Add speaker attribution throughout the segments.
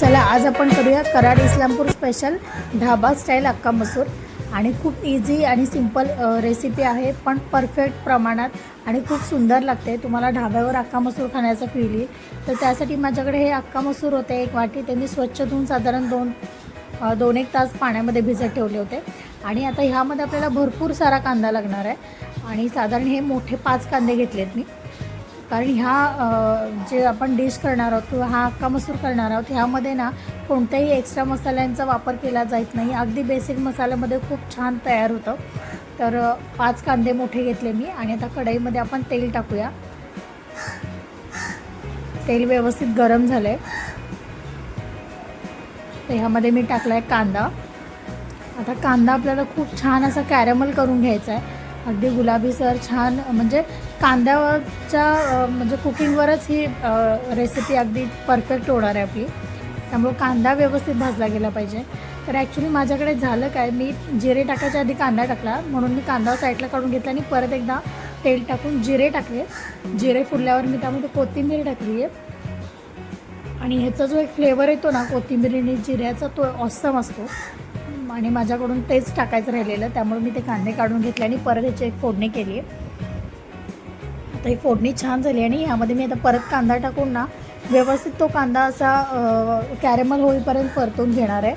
Speaker 1: चला आज आपण करूया कराड इस्लामपूर स्पेशल ढाबा स्टाईल अक्का मसूर. आणि खूप इझी आणि सिंपल रेसिपी आहे पण परफेक्ट प्रमाणात आणि खूप सुंदर लागते. तुम्हाला ढाब्यावर अक्का मसूर खाण्याचा फील येईल. तर त्यासाठी माझ्याकडे हे अक्का मसूर होते एक वाटी. ते मी स्वच्छ धुवून साधारण दोन दोन एक तास पाण्यामध्ये भिजत ठेवले होते. आणि आता ह्यामध्ये आपल्याला भरपूर सारा कांदा लागणार आहे. आणि साधारण हे मोठे पाच कांदे घेतलेत मी. कारण ह्या जे आपण डिश करणार आहोत किंवा हा हक्का मसूर करणार आहोत ह्यामध्ये ना कोणत्याही एक्स्ट्रा मसाल्यांचा वापर केला जात नाही. अगदी बेसिक मसाल्यामध्ये खूप छान तयार होतं. तर पाच कांदे मोठे घेतले मी आणि आता कढईमध्ये आपण तेल टाकूया. तेल व्यवस्थित गरम झालं आहे तर ह्यामध्ये मी टाकला आहे कांदा. आता कांदा आपल्याला खूप छान असा कॅरमल करून घ्यायचा आहे अगदी गुलाबीसर छान म्हणजे कांद्याच्या म्हणजे कुकिंगवरच ही रेसिपी अगदी परफेक्ट होणार आहे आपली. त्यामुळं कांदा व्यवस्थित भाजला गेला पाहिजे. तर ॲक्च्युली माझ्याकडे झालं काय मी जिरे टाकायच्या आधी कांदा टाकला म्हणून मी कांदा साईडला काढून घेतला आणि परत एकदा तेल टाकून जिरे टाकले. जिरे फुलल्यावर मी त्यामध्ये कोथिंबीर टाकली आहे. आणि ह्याचा जो एक फ्लेवर येतो ना कोथिंबीर आणि जिऱ्याचा तो ऑसम असतो. आणि माझ्याकडून तेच टाकायचं राहिलेलं त्यामुळे मी ते कांदे काढून घेतले आणि परत याची एक फोडणी केली. आहे आता ही फोडणी छान झाली आणि ह्यामध्ये मी आता परत कांदा टाकून ना व्यवस्थित तो कांदा असा कॅरेमल होईपर्यंत परतून घेणार आहे.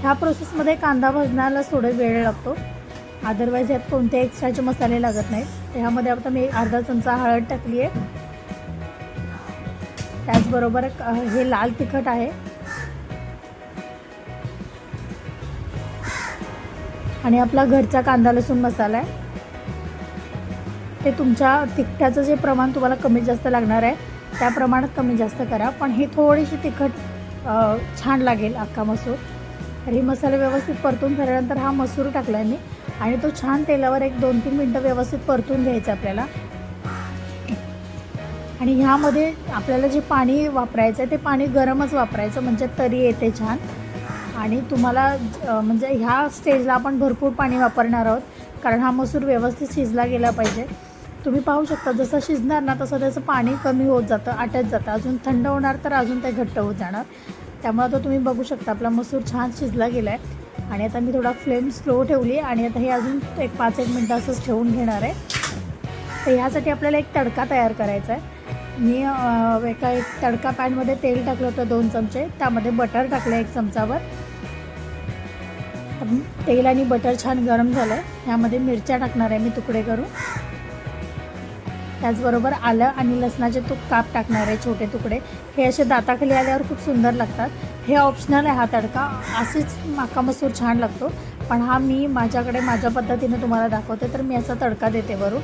Speaker 1: ह्या प्रोसेसमध्ये कांदा भाजण्याला थोडा वेळ लागतो. अदरवाईज यात कोणते एक्स्ट्राचे मसाले लागत नाहीत. ह्यामध्ये आता मी अर्धा चमचा हळद टाकली आहे. त्याचबरोबर हे लाल तिखट आहे. आणि आपला घरचा कांदा लसूण मसाला आहे. ते तुमच्या तिखटाचं जे प्रमाण तुम्हाला कमी जास्त लागणार आहे त्या प्रमाणात कमी जास्त करा. पण हे थोडीशी तिखट छान लागेल अख्खा मसूर. तर हे मसाले व्यवस्थित परतून झाल्यानंतर हा मसूर टाकला आहे मी. आणि तो छान तेलावर एक दोन तीन मिनटं व्यवस्थित परतून घ्यायचा आपल्याला. आणि ह्यामध्ये आपल्याला जे पाणी वापरायचं आहे ते पाणी गरमच वापरायचं म्हणजे तरी येते छान. आणि तुम्हाला म्हणजे ह्या स्टेजला आपण भरपूर पाणी वापरणार आहोत कारण हा मसूर व्यवस्थित शिजला गेला पाहिजे. तुम्ही पाहू शकता जसं शिजणार ना तसं त्याचं पाणी कमी होत जातं आटत जातं. अजून थंड होणार तर अजून ते घट्ट होत जाणार. त्यामुळे आता तुम्ही बघू शकता आपला मसूर छान शिजला गेला आहे आणि आता मी थोडा फ्लेम स्लो ठेवली आणि आता हे अजून एक पाच एक मिनटं असंच ठेवून घेणार आहे. तर ह्यासाठी आपल्याला एक तडका तयार करायचा आहे. मी एका एक तडका पॅनमध्ये तेल टाकलं होतं दोन चमचे. त्यामध्ये बटर टाकलं एक चमचावर. तेल आणि बटर छान गरम झालं यामध्ये ह्यामध्ये मिरच्या टाकणार आहे मी तुकडे करून. त्याचबरोबर आलं आणि लसणाचे तूप काप टाकणार आहे छोटे तुकडे. हे असे दाताखाली आल्यावर खूप सुंदर लागतात. हे ऑप्शनल आहे हा तडका. असेच माका मसूर छान लागतो. पण हा मी माझ्याकडे माझ्या पद्धतीने तुम्हाला दाखवते तर मी याचा तडका देते वरून.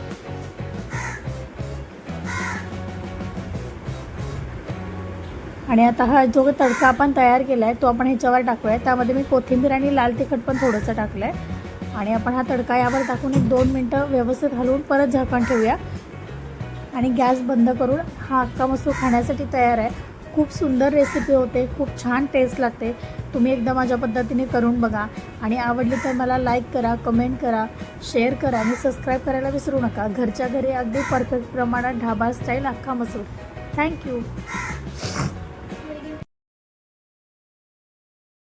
Speaker 1: आणि आता हा जो तडका आपण तयार केला आहे तो आपण ह्याच्यावर टाकूया त्यामध्ये मी कोथिंबीर आणि लाल तिखट पण थोडंसं टाकलं आहे आणि आपण हा तडका यावर टाकून एक दोन मिनटं व्यवस्थित हलवून परत झाकण ठेवूया. आणि गॅस बंद करून हा अख्खा मसूर खाण्यासाठी तयार आहे. खूप सुंदर रेसिपी होते खूप छान टेस्ट लागते. तुम्ही एकदा माझ्या पद्धतीने करून बघा. आणि आवडली तर मला लाईक करा कमेंट करा शेअर करा आणि सबस्क्राईब करायला विसरू नका. घरच्या घरी अगदी परफेक्ट प्रमाणात ढाबा स्टाईल अख्खा मसूर. थँक्यू